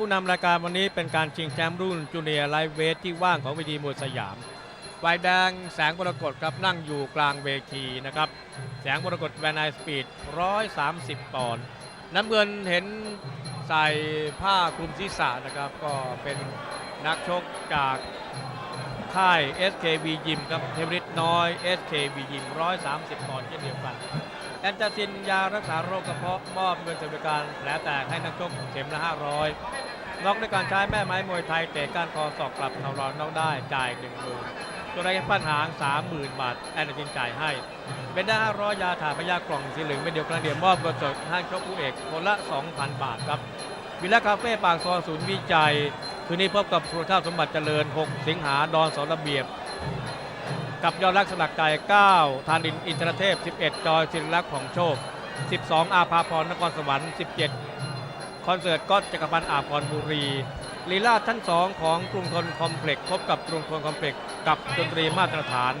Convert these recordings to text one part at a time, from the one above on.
ผู้นำรายการวันนี้เป็นการชิงแชมป์รุ่นจูเนียร์ไลท์เวทที่ว่างของเวทีมวยสยามฝ่ายแดงแสงมรกตครับนั่งอยู่กลางเวทีนะครับ แสงมรกตแวนไอสปีด 130 ปอนด์น้ำเงินเห็นใส่ผ้าคลุมศีรษะนะครับ ก็เป็นนักชกจากค่าย SKB ยิมครับเทมริตน้อย SKB ยิม130 ปอนด์เช่นเดียวกัน แอนตาซินยารักษาโรคกระเพาะมอบเงินสวัสดิการแผลแตกให้นักชกเข็มละ 500น็อกด้วยการใช้แม่ไม้มวยไทยเตะก้านคอศอกกลับเขารอนน็อกได้จ่าย1 0 0 0 0ตัวไรปันหาง 30,000 บาท แอนตาซินจ่ายให้เป็นได้500 ยาถ่ายพยากล่องสีเหลืองเป็นเดียวกันเดียวมอบเงินสดให้ชกผู้เอกคนละ 2,000 บาทครับวิลล่าคาเฟ่ปากซอยศูนย์วิจัย คืนนี้พบกับสุรชาติสมบัติเจริญ 6 สิงหาดอนสอนระเบียบ กับยอดรักสลักไก่9ธานินอินทรเทพ 11 จอยศิริลักษ์ของโชค 12 อาภาพรนครสวรรค์ 17 คอนเสิร์ตก็จักรพันธ์อาภรบุรีลีลาดทั้งสองของกรุงทนคอมเพล็กซ์พบกับกรุงทนคอมเพล็กซ์กับดนตรีมาตรฐาน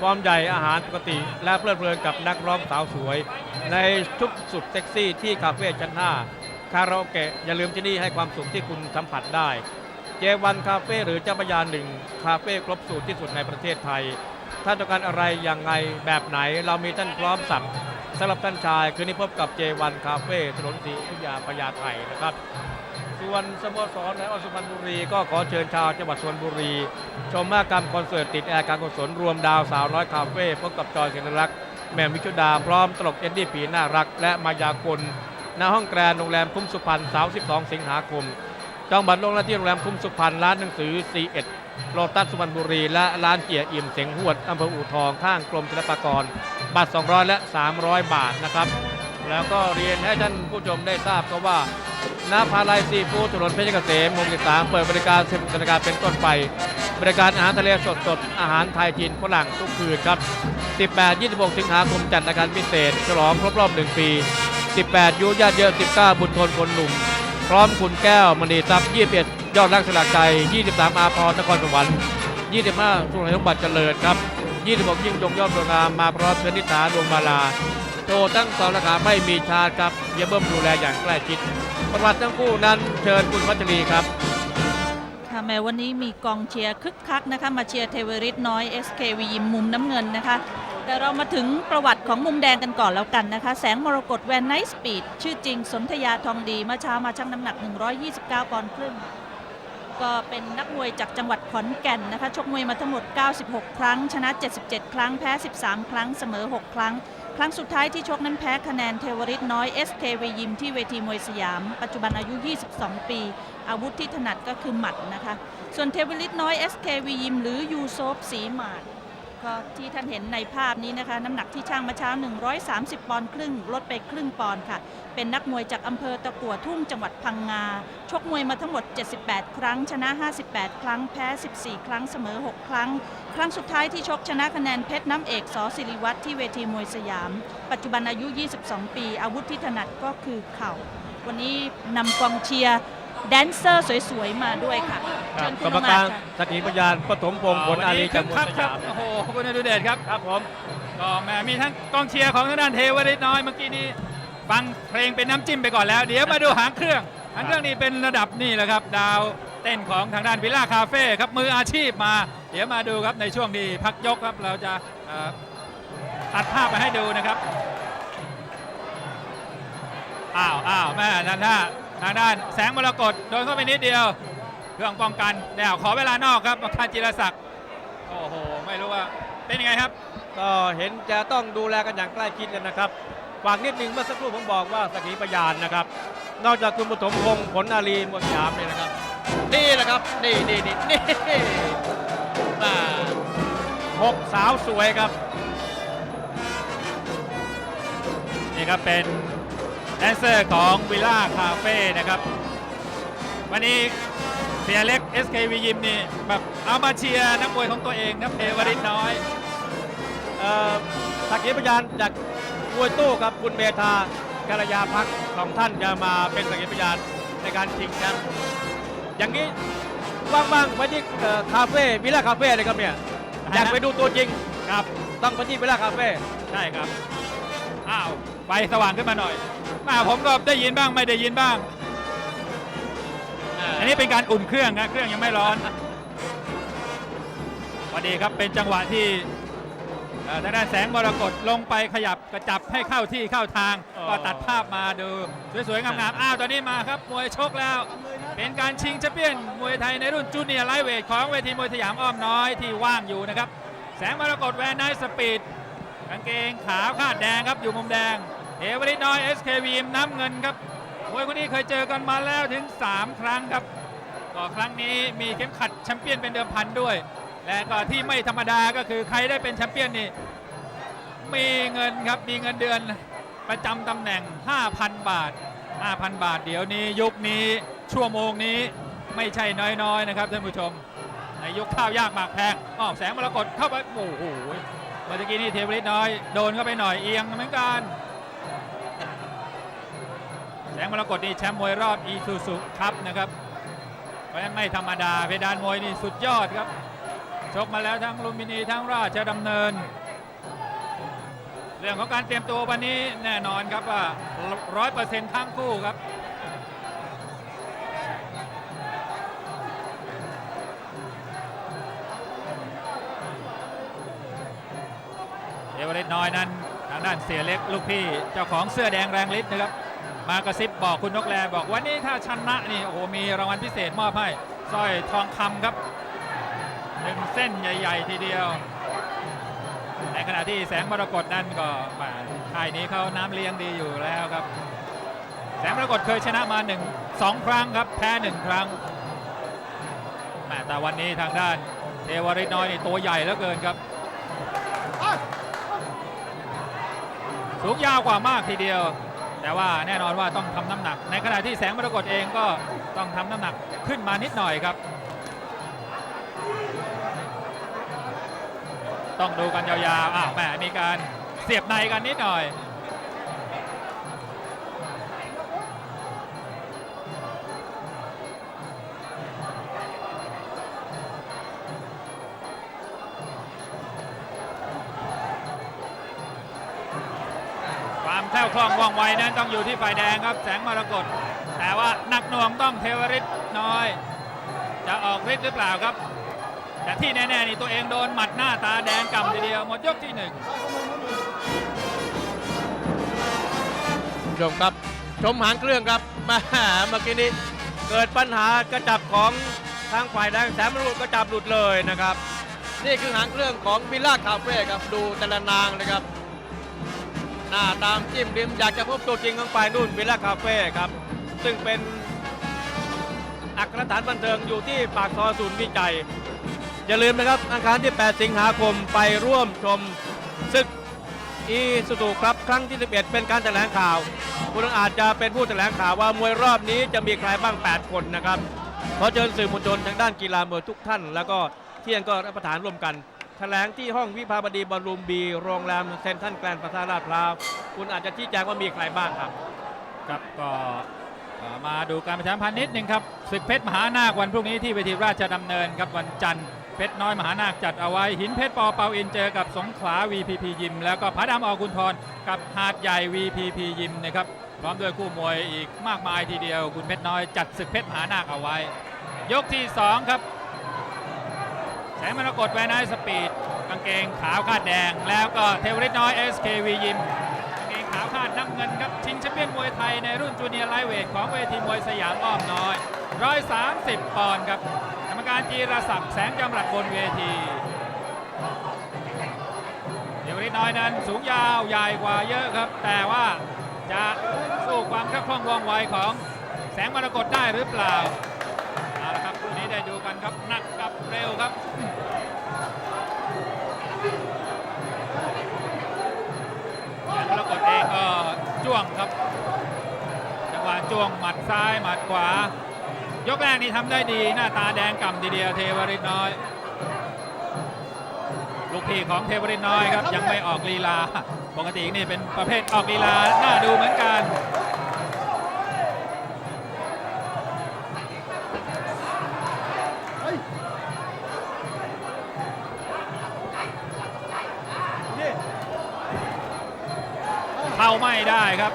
ความใหญ่อาหารปกติ และเพลิดเพลินกับนักร้องสาวสวย ในชุดสุดเซ็กซี่ที่คาเฟ่ชั้น 5 คาราโอเกะอย่าลืมที่นี่ให้ความสุขที่คุณสัมผัสได้ เจวันคาเฟ่หรือเจ้าพระยาหนึ่งคาเฟ่ครบสูตรที่สุดในประเทศไทย ท่านต้องการอะไรอย่างไงแบบไหนเรามีท่านพร้อมสับสำหรับท่านชาย คืนนี้พบกับเจวันคาเฟ่ถนนศรีอยุธยาพญาไทนะครับ ส่วนสโมสรในอสุพรรณบุรีก็ขอเชิญชาวจังหวัดสุพรรณบุรี ชมมหกรรมคอนเสิร์ตติดแอร์การกุศลรวมดาวสาวน้อยคาเฟ่พบกับจอยเสนรักษ์แม่มิชุดาพร้อมตลกเอ็นดี้ผีน่ารัก และมายากลณห้องแกรนโรงแรมคุ้มสุพรรณเสาร์12 สิงหาคม จองบัตรลงหน้าที่โรงแรมคุ้มสุพรรณร้านหนังสือ C1 โลตัสสุพรรณบุรี และร้านเกียร์อิ่มเสียงหวดอำเภออู่ทองข้างกรมศิลปากร บัตร 200 และ 300 บาทนะครับ แล้วก็เรียนให้ท่านผู้ชมได้ทราบก็ว่านาพาลายซีฟู้ดถนนเพชรเกษมมงคลสามเปิดบริการ10นาฬิกาเป็นต้นไป บริการอาหารทะเลสดสดอาหารไทยจีนฝรั่งทุกคืนครับ 18 26 สิงหาคมจัดรายการพิเศษ ฉลองครบรอบ 1 ปี 18 ยุญาติเยอะ 19 บุญทนคนหนุ่ม พร้อมคุณแก้วมณีทรัพย์21 ยอดรักสลักใจ 23 อาพรนครสวรรค์ 25 สุรสมบัติเจริญครับ 26 ยิ่งยงยอดดวงงามมาพร้อมเพื่อนนิษาดวงมาลาโทรทั้งสองราคาไม่มีชาครับเยี่ยมเบิ่มดูแลอย่างใกล้ชิด ประวัติทั้งคู่นั้นเชิญคุณพัชรีครับค่ะแม้วันนี้มีกองเชียร์คึกคักนะคะ มาเชียร์เทเวริสน้อย SKV ยิมมุมน้ำเงินนะคะ แต่เรามาถึงประวัติของมุมแดงกันก่อนแล้วกันนะคะ แสงมรกตแวนไนท์สปีดชื่อจริงสนธยาทองดีเมื่อเช้ามาชั่งน้ำหนัก 129 ปอนด์ครึ่ง ก็เป็นนักมวยจากจังหวัดขอนแก่นนะคะชกมวยมาทั้งหมด 96 ครั้ง ชนะ 77 ครั้งแพ้ 13 ครั้งเสมอ 6 ครั้ง ครั้งสุดท้ายที่ชกนั้นแพ้คะแนนเทวริตน้อย SKV ยิมที่เวทีมวยสยาม ปัจจุบันอายุ 22 ปี อาวุธที่ถนัดก็คือหมัดนะคะ ส่วนเทวริตน้อย SKV ยิมหรือยูโซฟสีหมาด ก็ที่ท่านเห็นในภาพนี้นะคะ น้ำหนักที่ช่างมาเช้า 130 ปอนด์ครึ่ง ลดไปครึ่งปอนด์ค่ะ เป็นนักมวยจากอำเภอตะกั่วทุ่งจังหวัดพังงา ชกมวยมาทั้งหมด 78 ครั้ง ชนะ 58 ครั้ง แพ้ 14 ครั้ง เสมอ 6 ครั้ง ครั้งสุดท้ายที่ชกชนะคะแนนเพชรน้ำเอกสอศิริวัตรที่เวทีมวยสยาม ปัจจุบันอายุ 22 ปี อาวุธที่ถนัดก็คือเข่า วันนี้นำกองเชียร์ แดนเซอร์สวยๆมาด้วยค่ะครัเชิบญกคุรณรมอมาการตย์ค่ะ สักขีพยานปฐมพงศ์ผลอาลีจากมวยสครัยาบมโอ้โหคุณอดุเดชครับครับผมก็แหมมีทั้งกองเชียร์ของทางด้านเทวริตน้อยเมื่อกี้นี้ฟังเพลงเป็นน้ำจิ้มไปก่อนแล้ว เดี๋ยวมาดูหางเครื่องหางเครื่องนี่เป็นระดับนี่แหละครับ ดาวเต้นของทางด้านวิลล่าคาเฟ่ครับมืออาชีพมา เดี๋ยวมาดูครับในช่วงที่พักยกครับเราจะเอ่อตัดภาพไปให้ดูนะครับอ้าวอ้าวแม่นั่นท่า ทางด้านแสงมรกตโดนเข้าไปนิดเดียว เครื่องป้องกันเดี๋ยวขอเวลานอกครับประคานจิรศักดิ์โอ้โหไม่รู้ว่าเป็นยังไงครับ ก็เห็นจะต้องดูแลกันอย่างใกล้ชิดเลยนะครับฝากนิดนึงเมื่อสักครู่ผมบอกว่าสกีพยานนะครับ นอกจากคุณปฐมพงศ์ผลอาลีมวยยามเนี่ยนะครับ นี่แหละครับ นี่นี่นี่นี่มาหกสาวสวยครับ นี่ครับเป็น แดนเซอร์ของวิลล่าคาเฟ่นะครับ วันนี้เสียเล็ก SKV ยิมนี่แบบเอามาเชียร์นักมวยของตัวเองครับเทวริตน้อยเอ่อสักขีพยานจากมวยตู้ครับคุณเมธาการยาพักสองท่านจะมาเป็นสักขีพยานในการชิงแชมป์อย่างนี้ว่างๆไปที่เอ่อคาเฟ่วิลล่าคาเฟ่เลยครับเนี่ยอยากไปดูตัวจริงครับต้องไปที่วิลล่าคาเฟ่ใช่ครับอ้าวไฟสว่างขึ้นมาหน่อย มาผมก็ได้ยินบ้างไม่ได้ยินบ้างนี้เป็นการอุ่นเครื่องนะเครื่องยังไม่ร้อนพอดีครับเป็นจังหวะที่เอ่อทางด้านแสงมรกตลงไปขยับกระจับให้เข้าที่เข้าทางอ๋อก็ตัดภาพมาดู สวยๆ งามๆ อ้าว ตอนนี้มาครับ มวยชกแล้ว เป็นการชิงแชมเปี้ยน มวยไทยในรุ่นจูเนียร์ไลท์เวทของเวทีมวยสยามอ้อมน้อยที่ว่างอยู่นะครับ แสงมรกตแวนไนท์สปีดกางเกงขาวคาดแดงครับอยู่มุมแดง เอเวอริน้อย SKV น้ำเงินครับมวยคนนี้เคยเจอกันมาแล้วถึง 3 ครั้งครับก็ครั้งนี้มีเข็มขัดแชมเปี้ยนเป็นเดิมพันด้วย และก็ที่ไม่ธรรมดาก็คือใครได้เป็นแชมเปี้ยนนี่มีเงินครับมีเงินเดือนประจำตำแหน่ง 5,000 บาท 5,000 บาท เดี๋ยวนี้ยุคนี้ชั่วโมงนี้ไม่ใช่น้อยๆนะครับท่านผู้ชมในยุคข้าวยากหมากแพงอ้าวแสงมรกตเข้าไปโอ้โหเมื่อกี้นี่เทวริตน้อยโดนเข้าไปหน่อยเอียงเหมือนกัน สงมรกตนี่แชมป์มวยรอบอีซูซุครับนะครับเพราะฉะนั้นไม่ธรรมดาเพดานมวยนี่สุดยอดครับ ชกมาแล้วทั้งลุมพินีทั้งราชดำเนิน เรื่องของการเตรียมตัววันนี้แน่นอนครับว่าร้อยเปอร์เซ็นต์ทั้งคู่ครับเอเวอเรสต์น้อยนั้นทางด้านเสียเล็กลูกพี่เจ้าของเสื้อแดงแรงฤทธิ์นะครับ มากระซิบบอกคุณนกแลบอกวันนี้ถ้าชนะนี่โอ้โหมีรางวัลพิเศษมอบให้สร้อยทองคำครับหนึ่งเส้นใหญ่ ๆ ทีเดียวในขณะที่แสงมรกตนั่นก็แหมค่ายนี้เขาน้ำเลี้ยงดีอยู่แล้วครับ แสงมรกตเคยชนะมาหนึ่งสองครั้งครับแพ้หนึ่งครั้งแมแต่วันนี้ทางด้านเทวริตน้อยนี่ตัวใหญ่เหลือเกินครับ สูงยาวกว่ามากทีเดียว แต่ว่าแน่นอนว่าต้องทำน้ำหนัก ในขณะที่แสงมรกตเองก็ต้องทำน้ำหนักขึ้นมานิดหน่อยครับ ต้องดูกันยาวๆอ้าวแหมมีการเสียบในกันนิดหน่อย ไวนั้นต้องอยู่ที่ฝ่ายแดงครับแสงมรกตแต่ว่าหนักหน่วงต้องเทวริตน้อย จะออกฤทธิ์หรือเปล่าครับ แต่ที่แน่ๆนี่ตัวเองโดนหมัดหน้าตาแดงก่ำทีเดียวหมดยกที่หนึ่งชมครับชมหางเครื่องครับม่เมื่อกี้นี้เกิดปัญหากระจับของทางฝ่ายแดงแสงมรกตกระจับหลุดเลยนะครับ นี่คือหางเครื่องของวิลล่าคาเฟ่ครับดูแต่ละนางนะครับ หน้าตามจิ้มริมอยากจะพบตัวจริงของฝ่ายนู่นวิลล่าคาเฟ่ครับ ซึ่งเป็นอักษรฐานบันเทิงอยู่ที่ปากซอยศูนย์วิจัย อย่าลืมนะครับอังคารที่ 8 สิงหาคมไปร่วมชมศึกอีสุตุครับครั้งที่ 11 เป็นการแถลงข่าว คุณอาจจะเป็นผู้แถลงข่าวว่ามวยรอบนี้จะมีใครบ้าง 8 คนนะครับขอเชิญสื่อมวลชนทางด้านกีฬามวยทุกท่าน แล้วก็เที่ยงก็รับประทานร่วมกัน แถลงที่ห้องวิภาวดีบอลรูมบี โรงแรมเซนทรัลแกรนด์ประสาทลาดพร้าว คุณอาจจะชี้แจงว่ามีใครบ้างครับ ครับก็มาดูการประชาสัมพันธ์นิดหนึ่งครับศึกเพชรมหานาควันพรุ่งนี้ที่เวทีราชดำเนินครับวันจันทร์เพชรน้อยมหานาคจัดเอาไว้ หินเพชรปอเปาอินเจอกับสงขลา VPP ยิม แล้วก็ผาดำออกุณทรกับหาดใหญ่ VPP ยิมนะครับพร้อมด้วยคู่มวยอีกมากมายทีเดียว คุณเพชรน้อยจัดศึกเพชรมหานาคเอาไว้ ยกที่ 2 ครับ แสงมรกตแวนไนสปีดกางเกงขาวคาดแดง แล้วก็เทวริตน้อย SKV ยิมกางเกงขาวคาดน้ำเงินครับ ชิงแชมเปี้ยนมวยไทยในรุ่นจูเนียร์ไลท์เวทของเวทีมวยสยามอ้อมน้อย 130 ปอนด์ครับกรรมการจีรศักดิ์แสงจำรัดบนเวทีเดวริตน้อยนั้นสูงยาวใหญ่กว่าเยอะครับ แต่ว่าจะสู้ความคล่องว่องไวของแสงมรกตได้หรือเปล่า ได้ดูกันครับหนักกับเร็วครับแสงมรกตเองก็จ้วงครับ จังหวะจ้วงหมัดซ้ายหมัดขวา ยกแรกนี่ทำได้ดีหน้าตาแดงก่ำทีเดียวเทวริตน้อย ลูกพี่ของเทวริตน้อยครับ ยังไม่ออกลีลา ปกตินี่เป็นประเภทออกลีลาน่าดูเหมือนกัน ครับ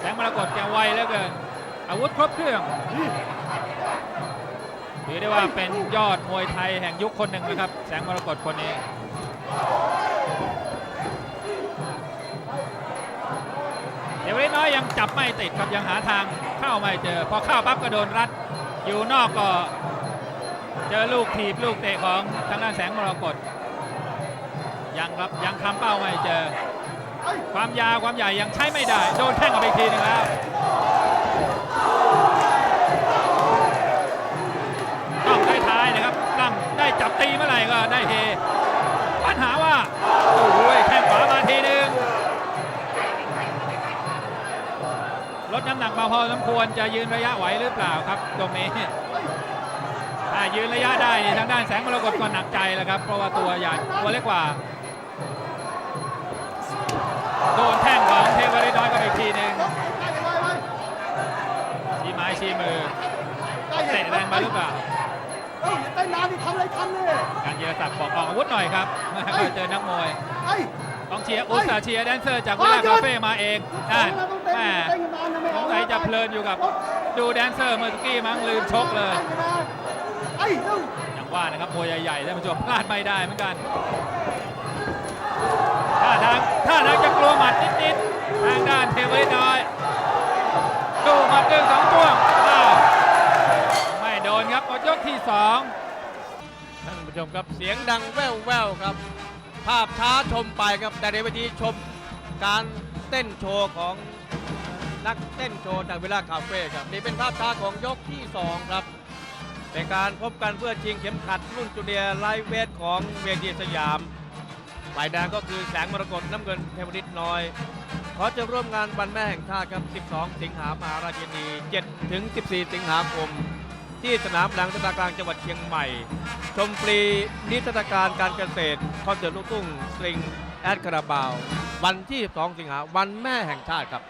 แสงมรกตแกไวเหลือเกิน อาวุธครบเครื่องถือได้ว่าเป็นยอดมวยไทยแห่งยุคคนหนึ่งนะครับ แสงมรกตคนนี้เดี๋ยวนิดน้อยยังจับไม่ติดครับยังหาทางเข้าไม่เจอ พอเข้าปั๊บก็โดนรัด อยู่นอกก็เจอลูกถีบลูกเตะของทางด้านแสงมรกตยังครับยังคำเป้าไม่เจอ ความยาวความใหญ่ยังใช้ไม่ได้ โดนแท่งออกไปอีกทีหนึงแล้วต้องท้ายนะครับตั้งได้จับตีเมื่อไหร่ก็ได้เฮปัญหาว่า โอ้โหแข้งขวามาทีหนึงลดน้ำหนักมาพอสมควรจะยืนระยะไหวหรือเปล่าครับตรงนี้ถ้ายืนระยะได้นี่ทางด้านแสงมรกตก็หนักใจแล้วครับ เพราะว่าตัวใหญ่ตัวเล็กกว่า โดนแท่งของเทวริตน้อยก็ไปอีกทีหนึ่งชี้ไม้ชี้มือเตะแรงไปหรือเปล่าเอ้ยอย่าเต้นนานดิทำอะไรทำเลยการเยรศักดิ์บอกออกอาวุธหน่อยครับก็เจอนักมวยไอ้กองเชียร์อุตสาห์เชียร์แดนเซอร์จากวิลล่าคาเฟ่มาเองนั่นแม่สงสัยจะเพลินอยู่กับดูแดนเซอร์เมื่อกี้มั้งลืมชกเลยไอ้เร็วอย่างว่านะครับมวยใหญ่ๆท่านผู้ชมพลาดไม่ได้เหมือนกัน ท่าทางท่าทางจะกลัวหมัดนิดๆทางด้านเทวริตน้อยดูหมัดหนึ่งสองจ้วงอ้าวไม่โดนครับหมดยกที่สองท่านผู้ชมครับเสียงดังแว่วแววครับ ภาพช้าชมไปครับแต่ในเวทีชมการเต้นโชว์ของนักเต้นโชว์จากวิลาคาเฟ่ครับนี่เป็นภาพช้าของยกที่ 2 ครับเป็นการพบกันเพื่อชิงเข็มขัดรุ่นจูเนียร์ไลท์เวทของเวทีสยาม ฝ่ายแดงก็คือแสงมรกตน้ำเงินเทวนิตน้อยเขอจะร่วมงานวันแม่แห่งชาติครับ 12 สิงหามหาราชินี 7 ถึง 14 สิงหาคม ที่สนามหลังสตากลางจังหวัดเชียงใหม่ ชมฟรีนิทรรศการการเกษตรคอนเสิร์ตลูกทุ่งสตริงแอดคาราบาว วันที่ 12 สิงหาวันแม่แห่งชาติครับ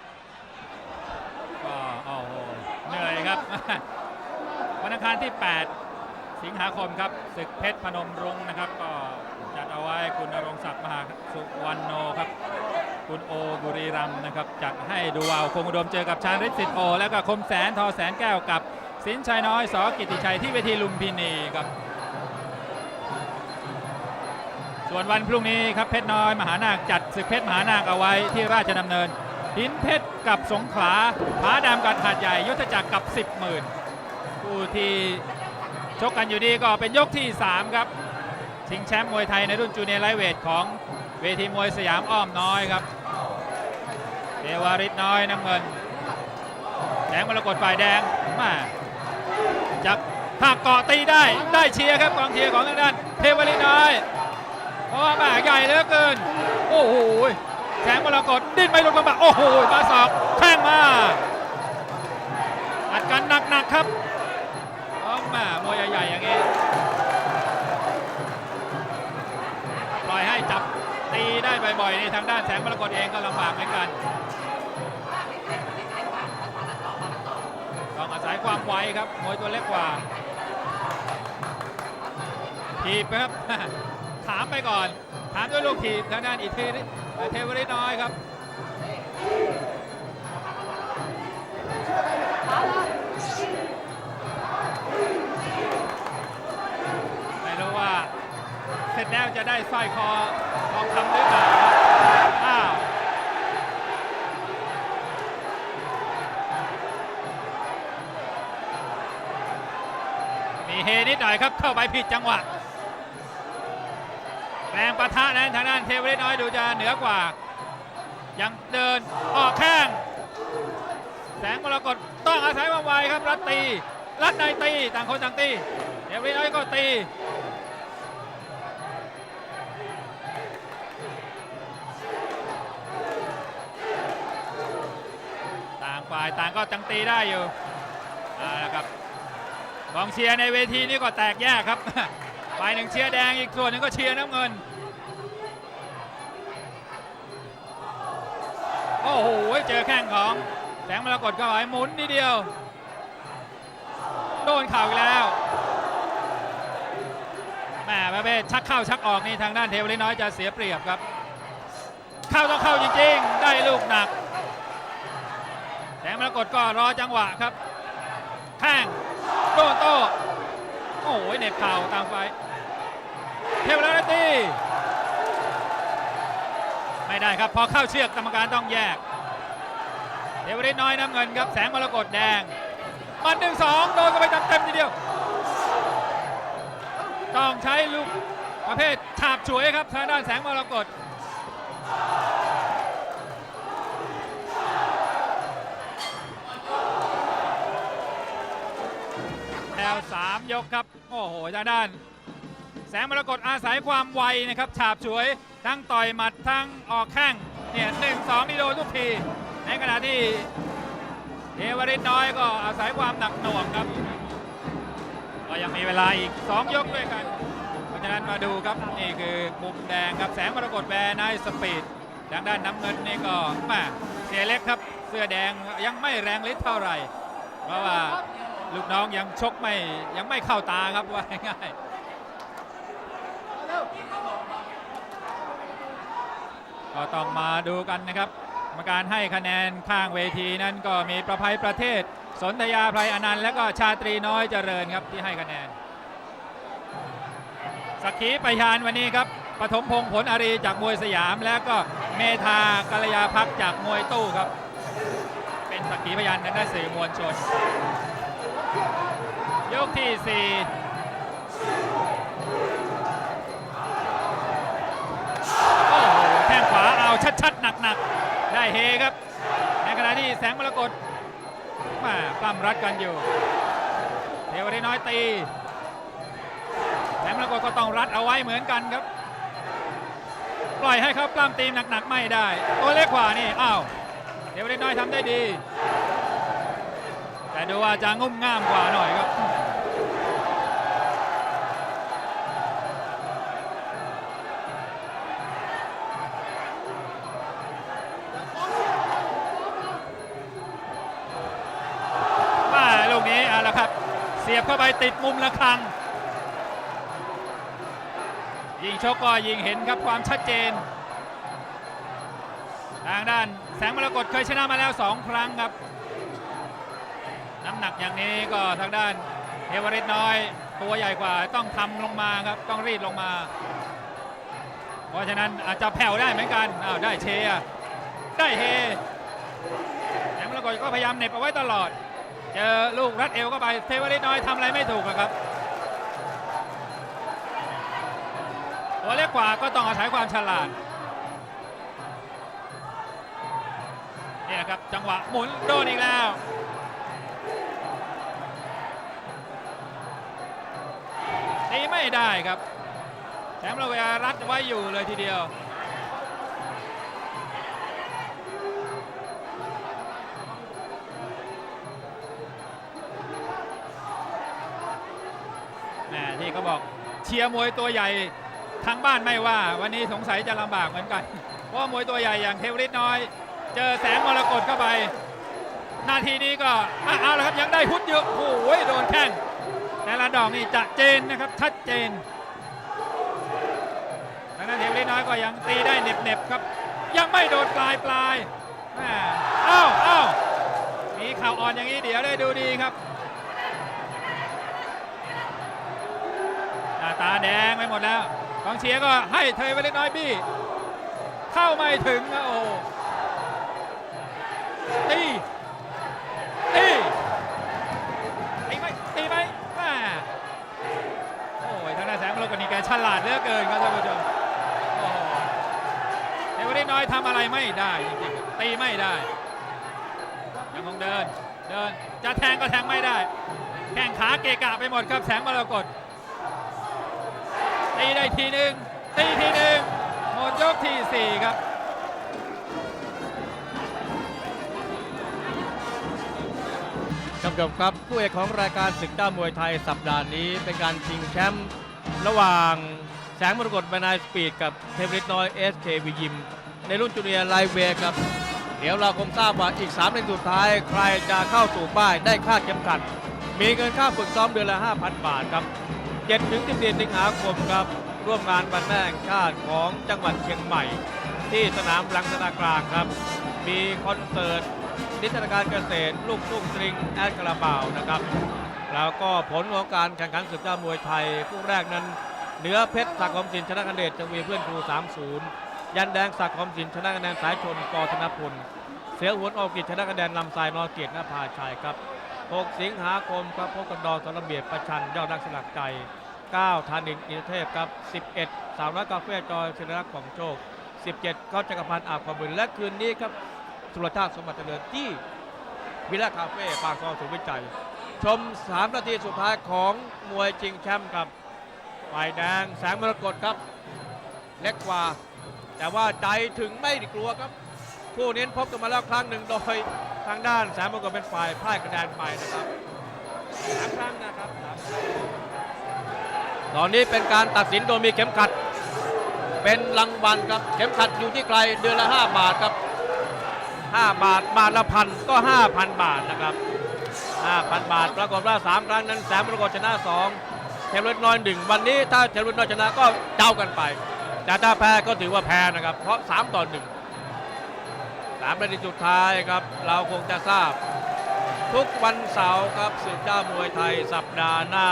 ก็โอ้โหเหนื่อยครับ วันอังคารที่ 8 สิงหาคมครับศึกเพชรพนมรุ้งนะครับก็ เอาไว้คุณนรงศักดิ์มหาสุวรรณโนครับ คุณโอบุรีรัมนะครับ จัดให้ดูเอาคงอุดมเจอกับชาญฤทธิ์สิทธิ์โอ แล้วก็คมแสนทอแสนแก้วกับ สินชัยน้อยสอกิติชัยที่เวทีลุมพินีครับส่วนวันพรุ่งนี้ครับเพชรน้อยมหานาคจัดศึกเพชรมหานาคเอาไว้ที่ราชดำเนินหินเพชรกับสงขลาผาดำกับหาดใหญ่ ยุทธจักรกับ 10หมื่นผู้ที่ชกกันอยู่ดีก็เป็นยกที่ 3 ครับ ชิงแชมป์มวยไทยในรุ่นจูเนียร์ไลท์เวทของเวทีมวยสยามอ้อมน้อยครับเทวาริศน้อยน้ำเงิน แดงมรกตฝ่ายแดงมาจากหากเกาะตีได้ได้เชียร์ครับกองเชียร์ของทางด้านเทวาริศน้อยเพราะว่าแม่ใหญ่เหลือเกิน โอ้โหแสงมรกตดิ้นไม่ลงลำบากโอ้โหมาสอบแข้งมาอัดกันหนักๆครับอ๋อแม่มวยใหญ่ๆอย่างนี้ บ่อยๆในทางด้านแสงมรกตเองก็ลำบากเหมือนกันต้องอาศัยความไวครับมวยตัวเล็กกว่าทีบครับถามไปก่อนถามด้วยลูกทีบทางด้านอิทธิเทวริตน้อยครับไม่รู้ว่าเสร็จแล้วจะได้สร้อยคอ ทองคำหรือเปล่าครับอ้าวมีเฮนิดหน่อยครับเข้าไปผิดจังหวะแรงปะทะนั้นทางด้านเทวริตน้อยดูจะเหนือกว่า ยังเดินออกแข้งแสงมรกตต้องอาศัยความไวครับรัดตีรัดในตีต่างคนต่างตีเทวริตน้อยก็ตีายต่างก็จังตีได้อยู่เอาละครับกองเชียร์ในเวทีนี้ก็แตกแยกครับฝ่ายหนึ่งเชียร์แดงอีกส่วนหนึ่งก็เชียร์น้ำเงิน โอ้โห เจอแข้งของแสงมรกตเข้าไปหมุนนิดเดียว โดนเข่าอีกแล้วแหม่ประเภทชักเข้าชักออกนี่ทางด้านเทวริน้อยจะเสียเปรียบครับ เข้าต้องเข้าจริงๆ ได้ลูกหนัก มรกตก็รอจังหวะครับแข้งโดนโต้โอ้ยเน็บเข่าตามไปเทวราตีไม่ได้ครับ พอเข้าเชือกกรรมการต้องแยกเทวริตน้อยน้ำเงินครับแสงมรกตแดงมันหนึ่งสองโดนกันไปเต็มๆทีเดียว ต้องใช้ลูกประเภทฉาบฉวยครับทางด้านแสงมรกต แล้วสามยกครับ โอ้โหทางด้าน แสงมรกตอาศัยความไวนะครับฉาบฉวย ทั้งต่อยหมัดทั้งออกแข้งเนี่ยหนึ่งสองนี่โดนทุกที ในขณะที่เทวริตน้อยก็อาศัยความหนักหน่วงครับ ก็ยังมีเวลาอีก 2 ยกด้วยกัน เพราะฉะนั้นมาดูครับนี่คือมุมแดงครับแสงมรกตแวร์ไนสปีดทางด้านน้ำเงินนี่ก็แมาเสียเล็กครับ เสื้อแดงยังไม่แรงฤทธิ์เท่าไหร่ เพราะว่า ลูกน้องยังชกไม่ยังไม่เข้าตาครับว่าง่ายก็ต้องมาดูกันนะครับกรรมการให้คะแนนข้างเวทีนั้นก็มีประภัยประเทศ สนธยาไพรอนันต์และก็ชาตรีน้อยเจริญครับที่ให้คะแนนสักขีพยานวันนี้ครับปฐมพงษ์ผลอารีจากมวยสยาม และก็เมธากัลยาพักจากมวยตู้ครับ เป็นสักขีพยานทางด้านสื่อมวลชน ยกที่4โอ้โหแข้งขวาเอาชัดๆ หนักๆ ได้เฮครับ ในขณะที่แสงมรกตมาปล้ำรัดกันอยู่ เทวริน้อยตี แสงมรกตก็ต้องรัดเอาไว้เหมือนกันครับ ปล่อยให้เขาปล้ำตีมหนักๆ ไม่ได้ ตัวเล็กกว่านี่ อ้าว เทวริน้อยทำได้ดี ดูว่าจะงุ่มง่ามกว่าหน่อยครับมาลูกนี้เอาละครับ เสียบเข้าไปติดมุมละครัง ยิงชกก็ยิงเห็นครับความชัดเจน ทางด้านแสงมรกตเคยชนะมาแล้ว 2 ครั้งครับ น้ำหนักอย่างนี้ก็ทางด้านเทวริตน้อย ตัวใหญ่กว่าต้องทำลงมาครับต้องรีดลงมา เพราะฉะนั้นอาจจะแผ่วได้เหมือนกันอ้าวได้เชียได้เฮแสงมรกตก็พยายามเน็บเอาไว้ตลอด เจอลูกรัดเอวเข้าไปเทวริตน้อยทำอะไรไม่ถูกครับตัวเล็กกว่าก็ต้องอาศัยความฉลาดนี่นะครับจังหวะหมุนโดนอีกแล้ว ตีไม่ได้ครับแชมป์เราเวลารัดไว้อยู่เลยทีเดียวแหมที่เขาบอกเชียร์มวยตัวใหญ่ทางบ้านไม่ว่า วันนี้สงสัยจะลำบากเหมือนกัน เพราะมวยตัวใหญ่อย่างเทวริตน้อย เจอแสงมรกตเข้าไป นาทีนี้ก็อะเอาละครับยังได้พุทธเยอะโอ้โหโดนแข้ง แต่ละดอกนี่จะเจนนะครับชัดเจนทางนั้นเทวริตน้อยก็ยังตีได้เหน็บๆครับ ยังไม่โดนปลายปลายอ้าวอ้าวมีข่าวอ่อนอย่างนี้เดี๋ยวได้ดูดีครับหน้าตาแดงไปหมดแล้วกองเชียร์ก็ให้เทยไปเล็กน้อยบี้ เข้าไม่ถึงนะโอ้ตี ฉลาดเหลือเกินครับท่านผู้ชมโอ้โหเทวริน้อยทำอะไรไม่ได้จริงๆตีไม่ได้ ยังคงเดิน เดินจะแทงก็แทงไม่ได้ แข้งขาเกะกะไปหมดครับแสงมรกตตีได้ทีหนึ่งตีทีหนึ่งหมดยกที่ 4 ครับท่านผู้ชมครับคู่เอกของรายการศึกด้ามวยไทยสัปดาห์นี้เป็นการชิงแชมป์ ระหว่างแสงมรกตบรรนายสปีดกับเทพริตน้อยเอสเควิยิม ในรุ่นจูเนียร์ไลเวทครับ เดี๋ยวเราคงทราบว่าอีก3เดือนสุดท้าย ใครจะเข้าสู่ป้ายได้ค่าเข็มขัด มีเงินค่าฝึกซ้อมเดือนละ 5,000 บาทครับ7ถึง14สิงหาคมครับ ร่วมงานวันแม่งชาติของจังหวัดเชียงใหม่ ที่สนามลังสนากลางครับ มีคอนเสิร์ตนิทรรศการเกษตร ลูกทุ่งสตริงแอดคาราบาวนะครับ แล้วก็ผลของการแข่งขันศึกเจ้ามวยไทยคู่แรกนั้นเหนือเพชรศักดิ์คมสินชนะคะแนนจังหวีเพื่อนครู 30 ยันแดงศักดิ์คมสินชนะคะแนนสายชนกอธนพลเสือหวนออกกิจชนะคะแนนลำทรายนอเกียรตินภาชัยครับ 6 สิงหาคมครับพบกันดอนสระเบียดประชันยอดรักสลักใจ 9ธานินอินเทพครับ 11สาวน้อยกาแฟจอยศิริรักษ์ของโชค 17เขาจักรพันธ์อาบความบุญและคืนนี้ครับสุรชาติสมบัติเจริญที่วิลล่าคาเฟ่ปากซอยสุขวิจัย ชม 3 นาทีสุดท้ายของมวยชิงแชมป์ครับฝ่ายแดงแสงมรกตครับ เล็กกว่า แต่ว่าใจถึงไม่กลัวครับคู่นี้พบกันมาแล้วครั้งหนึ่งโดยทางด้านแสงมรกตเป็นฝ่ายพ่ายคะแนนไปนะครับสามครั้งนะครับตอนนี้เป็นการตัดสินโดยมีเข็มขัด เป็นรางวัลครับเข็มขัดอยู่ที่ไกลเดือนละ 5 บาทครับ 5 บาทบาทละพันก็ 5,000 บาทนะครับ 5,000 บาท ปรากฏว่า 3 ครั้งนั้นแสนมรกตชนะ 2 เทมเล็น้อยหนึ่งวันนี้ถ้าเทมเล็น้อยชนะก็เจ้ากันไป แต่ถ้าแพ้ก็ถือว่าแพ้นะครับ เพราะ 3 ต่อ1สามนาทีสุดท้ายครับ เราคงจะทราบ ทุกวันเสาร์ครับศึกเจ้ามวยไทยสัปดาห์หน้า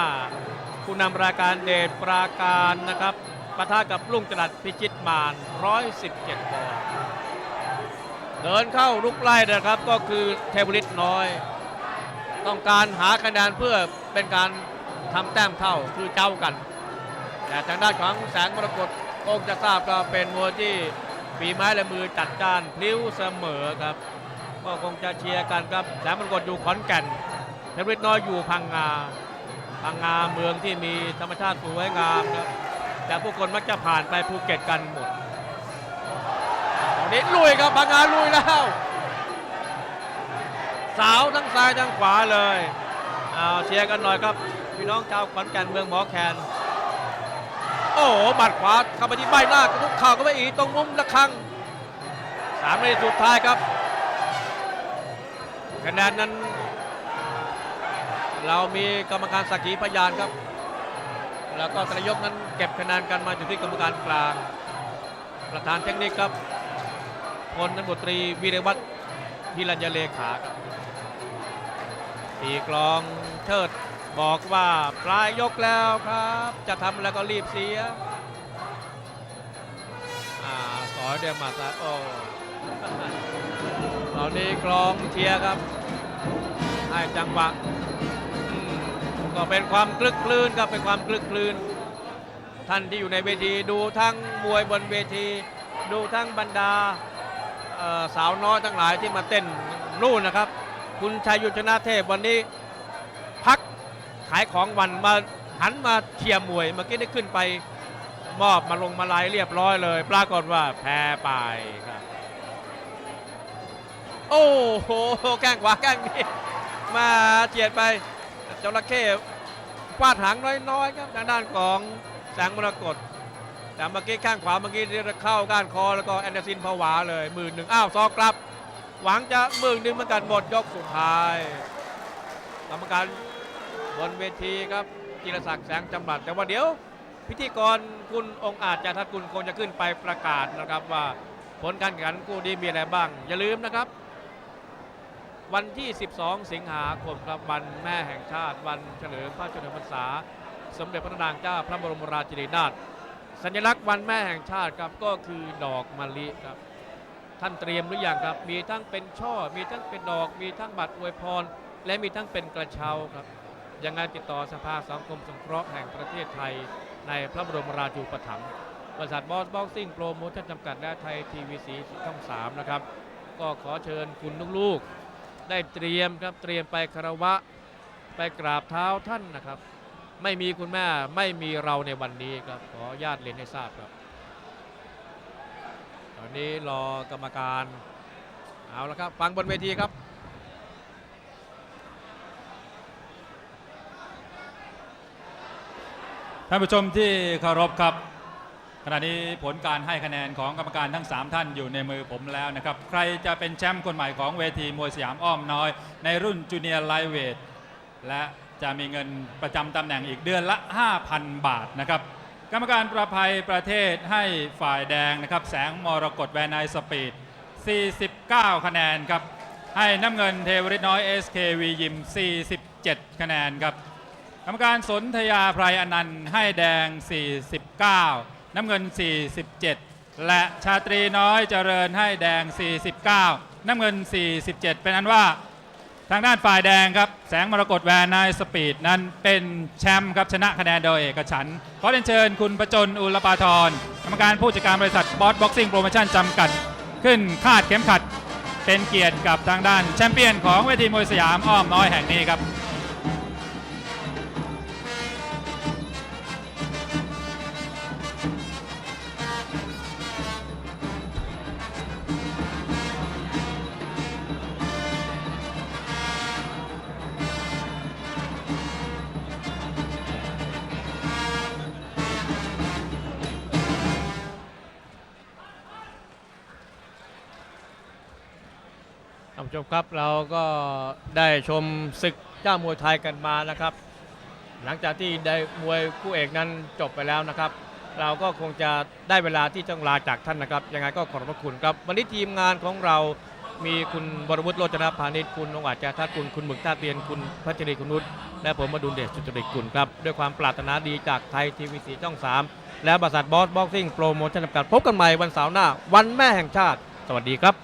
ผู้นำรายการเดชปราการนะครับปะทะกับลุงจรัสพิชิตมาร117ปอนด์เดินเข้าลุกไล่นะครับก็คือเทวลิตน้อย ต้องการหาคะแนนเพื่อเป็นการทำแต้มเท่าคือเจ้ากัน แต่ทางด้านของแสงมรกตคงจะทราบก็เป็นมวยที่ฝีไม้และมือจัดจ้านพลิ้วเสมอครับ ก็คงจะเชียร์กันครับแสงมรกตอยู่ขอนแก่นเทวิตน้อยอยู่พังงาพังงาเมืองที่มีธรรมชาติสวยงามครับแต่ผู้คนมักจะผ่านไปภูเก็ตกันหมดตอนนี้ลุยครับพังงาลุยแล้ว สาวทั้งซ้ายทั้งขวาเลยเอาเชียร์กันหน่อยครับพี่น้องชาวขอนแก่นเมืองหมอแคนโอ้โหบัดขวาเข้าไปที่ใบหน้ากระทุกเข่าก็ไปอีกตรงมุมระฆังสามนาทีสุดท้ายครับคะแนนนั้น เรามีกรรมการสักขีพยานครับ แล้วก็แต่ละยกนั้นเก็บคะแนนกันมาอยู่ที่กรรมการกลาง ประธานเทคนิคครับพลตำรวจตรีวีรวัตรพิรัญญาเลขาครับ ตีกลองเชิดบอกว่าปลายยกแล้วครับ จะทำแล้วก็รีบเสียอ่าสอยเดียมาซาโอตอนนี้กลองเชียร์ครับ ให้จังหวะก็เป็นความคลึกคลื่นครับเป็นความคลึกคลื่นท่านที่อยู่ในเวทีดูทั้งมวยบนเวที ดูทั้งบรรดาสาวน้อยทั้งหลายที่มาเต้นนู่นนะครับ คุณชัยยุทธนะเทพวันนี้พักขายของวันมาหันมาเชียร์มวยเมื่อกี้ได้ขึ้นไปมอบมาลงมาลายเรียบร้อยเลย ปรากฏว่าแพ้ไปครับ โอ้โหแก้งขวาแก้งนี่มาเจียดไปจระเข้ฟาดหางน้อยๆครับทางด้านของแสงมรกตแต่เมื่อกี้ข้างขวาเมื่อกี้เข้าก้านคอแล้วก็แอนเดอร์ซินผวาเลยหมื่นหนึ่งอ้าวซอกกลับ หวังจะมื่นหนึ่งเหมือนกันหมดยกสุดท้ายกรรมการบนเวทีครับจิรศักดิ์แสงจำรัดแต่ว่าเดี๋ยว พิธีกรคุณองค์อาจจะทัดคุณคงจะขึ้นไปประกาศนะครับว่าผลการแข่งขันคู่นี้มีอะไรบ้าง อย่าลืมนะครับ วันที่ 12 สิงหาคมครับวันแม่แห่งชาติวันเฉลิมพระชนมพรรษา สมเด็จพระนางเจ้าพระบรมราชินีนาถสัญลักษณ์วันแม่แห่งชาติครับก็คือดอกมะลิครับ ท่านเตรียมหรืออยังครับ มีทั้งเป็นช่อ มีทั้งเป็นดอก มีทั้งบัตรอวยพร และมีทั้งเป็นกระเช้าครับยังไงติดต่อสภาสังคมสงเคราะห์แห่งประเทศไทย ในพระบรมราชูปถัมภ์บริษัทบอสบ็อกซิ่งโปรโมชั่นจำกัดและไทยทีวีสีช่อง 3 นะครับ ก็ขอเชิญคุณลูกๆ ได้เตรียมครับเตรียมไปคารวะ ไปกราบเท้าท่านนะครับ ไม่มีคุณแม่ไม่มีเราในวันนี้ครับขอญาตเรียนให้ทราบครับ อนนี้รอกรรมการ เอาละครับ ฟังบนเวทีครับท่านผู้ชมที่เคารพครับ ขณะนี้ผลการให้คะแนนของกรรมการทั้ง 3 ท่านอยู่ในมือผมแล้วนะครับ ใครจะเป็นแชมป์คนใหม่ของเวทีมวยสยามอ้อมน้อย ในรุ่นจูเนียร์ไลเวทและจะมีเงินประจำตำแหน่งอีกเดือนละ 5,000 บาทนะครับ กรรมการประภัยประเทศให้ฝ่ายแดงนะครับ แสงมรกตแวนไนสปีด 49 คะแนนครับ ให้น้ำเงินเทวริตน้อย SKV ยิม 47 คะแนนครับ กรรมการสนธยาไพรอนันต์ให้แดง 49 น้ำเงิน 47 และชาตรีน้อยเจริญให้แดง 49 น้ำเงิน 47 เป็นอันว่า ทางด้านฝ่ายแดงครับ แสงมรกตแวนนายสปีดนั้นเป็นแชมป์ครับชนะคะแนนโดยเอกฉันขอเรียนเชิญคุณประจนอุลปาทรกรรมการผู้จัดการบริษัทบอสบ็อกซิ่งโปรโมชั่นจำกัด ขึ้นคาดเข็มขัด เป็นเกียรติกับทางด้านแชมเปี้ยนของเวทีมวยสยามอ้อมน้อยแห่งนี้ครับ ชมครับเราก็ได้ชมศึกเจ้ามวยไทยกันมานะครับ หลังจากที่ได้มวยคู่เอกนั้นจบไปแล้วนะครับ เราก็คงจะได้เวลาที่ต้องลาจากท่านนะครับ ยังไงก็ขอบพระคุณครับวันนี้ทีมงานของเรามีคุณบรวุฒิโรจนพานิชคุณองอาจจะทัดคุณคุณหมึกท่าเตียนคุณพัชรีคุณนุชและผมมาดุลเดชสุจริตกุลครับ ด้วยความปรารถนาดีจากไทยทีวีสีช่อง 3 และบริษัทบอสบ็อกซิ่งโปรโมชั่นจำกัดพบกันใหม่วันเสาร์หน้า วันแม่แห่งชาติ สวัสดีครับ